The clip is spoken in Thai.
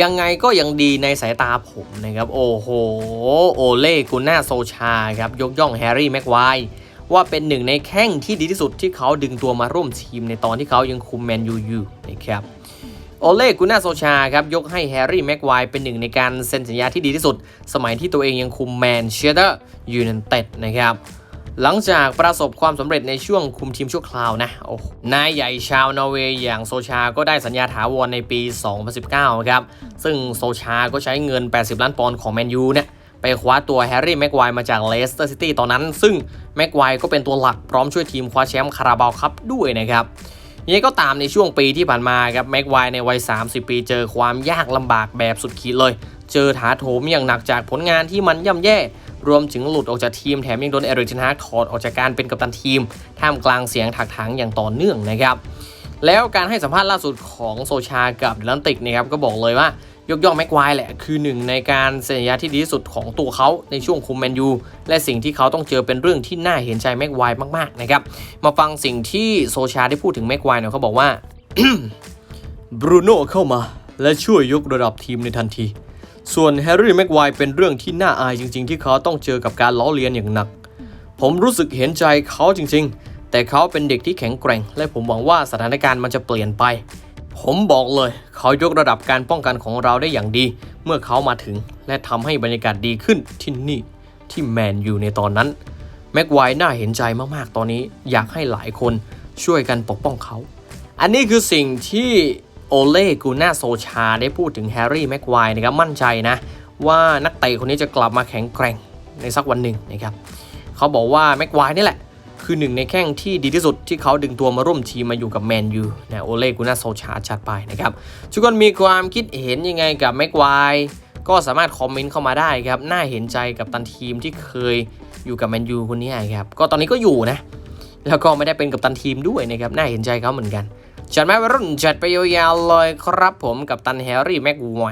ยังไงก็ยังดีในสายตาผมนะครับ โอ้โห โอเล่กุน่าโซชาครับ ยกย่องแฮร์รี่แม็กไวร์ว่าเป็นหนึ่งในแข้งที่ดีที่สุดที่เขาดึงตัวมาร่วมทีมในตอนที่เขายังคุมแมนยูอยู่นะครับโอเล่กุน่าโซชาครับ ยกให้แฮร์รี่แม็กไวร์เป็นหนึ่งในการเซ็นสัญญาที่ดีที่สุด สมัยที่ตัวเองยังคุมแมนเชสเตอร์ยูไนเต็ดนะครับ หลังจากประสบความสำเร็จในช่วงคุมทีมชั่วคราวนะโอ้นายใหญ่ชาวนอร์เวย์อย่างโซชาก็ได้สัญญาถาวรในปี 2019 ครับ ซึ่งโซชาก็ใช้เงิน 80 ล้านปอนด์ของแมนยูเนี่ยไปคว้าตัวแฮร์รี่แม็กไวร์มาจากเลสเตอร์ซิตี้ตอนนั้น ซึ่งแม็กไวร์ก็เป็นตัวหลักพร้อมช่วยทีมคว้าแชมป์คาราบาวคัพด้วยนะครับยังไงก็ตามในช่วงปีที่ผ่านมาครับแม็กไวร์ในวัย 30 ปีเจอความยากลำบากแบบสุดขีดเลย เจอถาโถมอย่างหนักจากผลงานที่มันย่ำแย่ รวมถึงหลุดออกจากทีมแถมยังโดนเอริกเทนฮากถอดออกจากการเป็นกัปตันทีม ท่ามกลางเสียงถักถางอย่างต่อเนื่องนะครับแล้วการให้สัมภาษณ์ล่าสุดของโซชากับดันติกนะครับก็บอกเลยว่ายกย่องแม็กไวร์แหละ คือหนึ่งในการเซ็นสัญญาที่ดีที่สุดของตัวเขาในช่วงคุมแมนยูและสิ่งที่เขาต้องเจอเป็นเรื่องที่น่าเห็นใจแม็กไวร์มากๆนะครับมาฟังสิ่งที่โซชาได้พูดถึงแม็กไวร์หน่อยเขาบอกว่าบรูโน่เข้ามาและช่วยยกระดับทีมในทันที ส่วนแฮร์รี่แม็กไวเป็นเรื่องที่น่าอายจริง ๆ ที่เขาต้องเจอกับการล้อเลียนอย่างหนัก ผมรู้สึกเห็นใจเขาจริง ๆ แต่เขาเป็นเด็กที่แข็งแกร่ง และผมหวังว่าสถานการณ์มันจะเปลี่ยนไป ผมบอกเลย เขายกระดับการป้องกันของเราได้อย่างดี เมื่อเขามาถึง และทำให้บรรยากาศดีขึ้นที่นี่ที่แมนอยู่ในตอนนั้นแม็กไวร์น่าเห็นใจมากๆตอนนี้อยากให้หลายคนช่วยกันปกป้องเขา อันนี้คือสิ่งที่ โอเล่กูน่าโซชาได้พูดถึงแฮร์รี่แม็กไวร์นะครับมั่นใจนะ ว่านักเตะคนนี้จะกลับมาแข็งแกร่งในสักวันหนึ่งนะครับเขาบอกว่าแม็กไวร์นี่แหละ คือหนึ่งในแข้งที่ดีที่สุดที่เขาดึงตัวมาร่วมทีมมาอยู่กับแมนยูนะโอเล่กูน่าโซชาจัดไปนะครับทุกคนมีความคิดเห็นยังไงกับแม็กไวร์ก็สามารถคอมเมนต์เข้ามาได้ครับ น่าเห็นใจกับตันทีมที่เคยอยู่กับแมนยูคนนี้ครับ ก็ตอนนี้ก็อยู่นะ แล้วก็ไม่ได้เป็นกับตันทีมด้วยนะครับ น่าเห็นใจเขาเหมือนกัน จัดแม่วัยรุ่นจัดไปยาวๆเลยครับผมกับตันแฮร์รี่แม็กไว